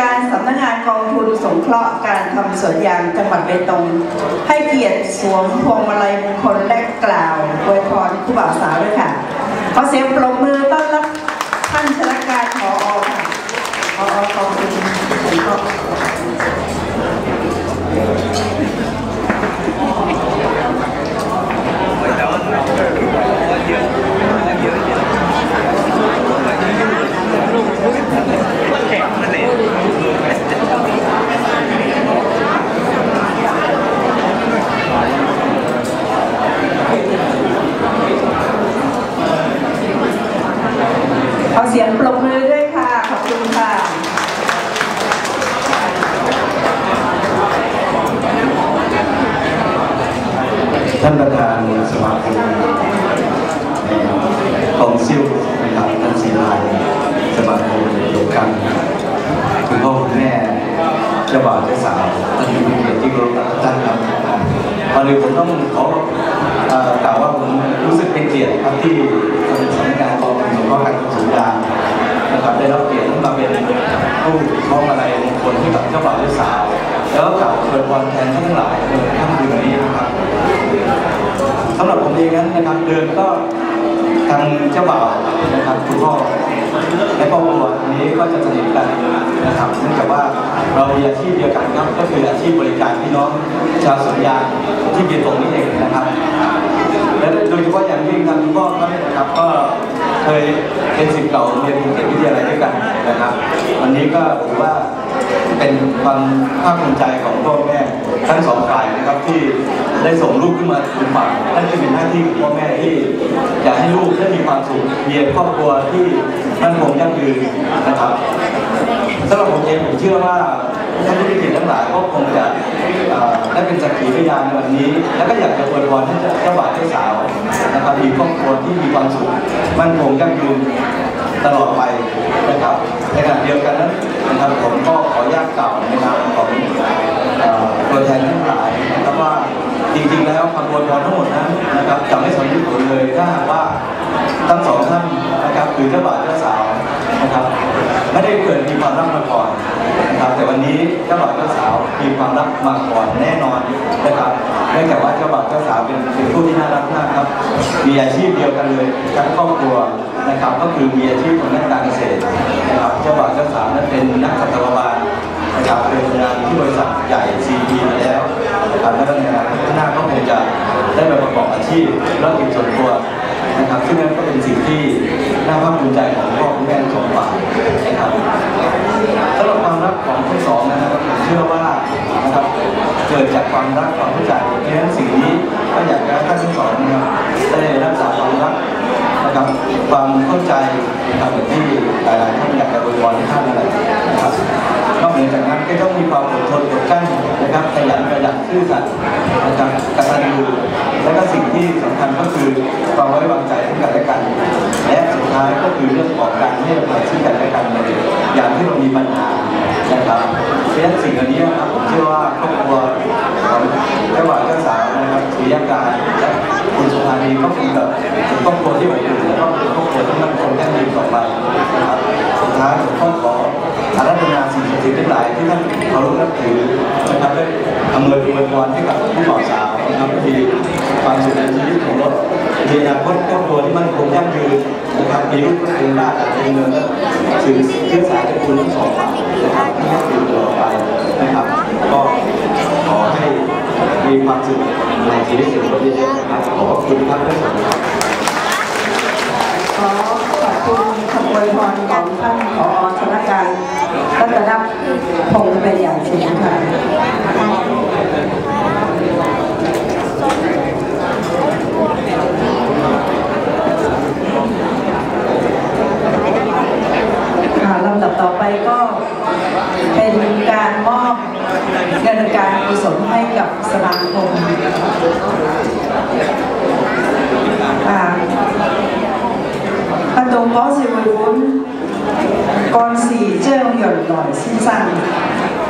การสำนักงานกองทุนสงเคราะห์การทำสวนยางจังหวัดเบตง ให้เกียรติสวมพวงมาลัยมงคลและกล่าวอวยพรผู้บ่าวสาวด้วยค่ะ ขอเสียงปรบมือต้อนรับท่านชลการขอค่ะผอกองทุนสงเคราะห์ ขอเสียงปรบมือด้วยค่ะ ขอบคุณค่ะ ท่านประธานสมาคมกองซิลนะครับท่านศิลาสมาคมเดียกันคุณพ่อคุณแม่เจ้าบ่าวเจ้าสาวท่านผู้เกียรติที่เคารพรักทุกท่านครับก่อนอื่นผมต้องขออ่อกล่าวว่าผมรู้สึกเป็นเกียรติครับที่ทางสำนักงานกองทุนสงเคราะห์การกุศลดานนะครับได้รับเกียรติมาเป็นผู้มอบอะไรมงคลให้กับเจ้าบ่าวเจ้าสาว แล้วก็กล่าวอวยพรแทนท่านทั้งหลายในค่ำคืนนี้นะครับ สำหรับผมเองนั้นนะครับเดินก็ทางเจ้าบ่าวนะครับคุณพ่อและครอบครัวนี้ก็จะสนิทกันนะครับเนื่องจากว่าเรามีอาชีพเดียวกันครับก็คืออาชีพบริการพี่น้องชาวสวนยางที่เบียนตรงนี้เองนะครับ และโดยเฉพาะอย่างยิ่งทางคุณพ่อเขาเนี่ยนะครับก็เคยเป็นศิษย์เก่าเรียนเทพวิทยาลัยด้วยกันนะครับ วันนี้ก็ถือว่า เป็นความภาคภูมิใจของพ่อแม่ทั้งสองฝ่ายนะครับที่ได้ส่งลูกขึ้นมาถึงฝั่งนั่นคือเป็นหน้าที่ของพ่อแม่ที่อยากให้ลูกได้มีความสุขมีครอบครัวที่มั่นคงยั่งยืนนะครับสำหรับผมเองผมเชื่อว่าท่านผู้มีเกียรติทั้งหลายก็คงจะได้เป็นสักขีพยานในวันนี้ แล้วก็อยากจะอวยพรให้เจ้าบ่าวเจ้าสาวนะครับมีครอบครัวที่มีความสุขมั่นคงยั่งยืนตลอดไปนะครับในขณะเดียวกันนั้นนะครับผมก็ ญาตกล่าในนามของตัวแทนทั้งหลายนะครับว่าจริงๆแล้วคำอวยพรทั้งหมดนั้นนะครับจะไม่สำเร็จผลเลยถ้าหากว่าทั้งสองท่านนะครับคือเจ้าบ่าวเจ้าสาวนะครับไม่ได้เกิดมีความรักมาก่อนนะครับแต่วันนี้เจ้าบ่าวเจ้าสาวมีความรักมาก่อนแน่นอนนะครับเนื่องจากว่าเจ้าบ่าวเจ้าสาวเป็นเป็นผู้ที่น่ารักมากครับ มีอาชีพเดียวกันเลยทั้งครอบครัวนะครับก็คือมีอาชีพของนักการเกษตรนะครับเจ้าบ่าวเจ้าสาวนั้นเป็นนักสัตวบาล พ่อคุณแม่ทั้งสองฝ่ายนะครับสำหรับความรักของทั้งสองนะครับผมเชื่อว่านะครับเกิดจากความรักความเข้าใจเพราะฉะนั้นสิ่งนี้ก็อยากจะให้ท่านทั้งสองนะครับได้รักษาความรักนะครับความเข้าใจนะครับอย่างที่หลายๆท่านอยากจะอวยพรให้ท่านนั่นแหละนะครับนอกเหนือจากนั้นก็ต้องมีความอดทนอดกลั้นนะครับขยันประหยัดซื่อสัตย์นะครับ กตัญญูและก็สิ่งที่สำคัญก็คือความไว้วางใจซึ่กันและกัน และสุดท้ายก็คือเรื่องของการให้อภัยซึ่งกันและกันในอย่างที่เรามีปัญหานะครับเพราะฉะนั้นสิ่งเหล่านี้นะครับผมเชื่อว่าครอบครัวของเจ้าบ่าวเจ้าสาวนะครับสุริยการและคุณสุภานีก็คือแบบครอบครัวที่อบอุ่นและครอบครัวที่มั่นคงยั่งยืนต่อไปนะครับสุดท้ายผมก็ขออารัธนาสิ่งศักดิ์สิทธิ์ทั้งหลายที่ท่านเคารพนับถือนะครับได้อำนวยอวยพรให้กับผู้บ่าว สาวนะครับที่มีความสุขในชีวิตของรามีอนาคตครอบครัวที่มั่นคงยั่งยืนนะครับมีลูกเป็นบ้านเป็นเงินและสื่อเชื้อสายเป็นคุณทั้งสองฝ่ายนะครับที่ยั่งยืนตลอดไปนะครับ ก็ขอให้มีความสุขในชีวิตสุขภาพเยอะๆนะครับขอบคุณครับท่านขอขอบคุณคำอวยพรของท่านผอชลการรัตนพงศ์เป็นอย่างสูงค่ะ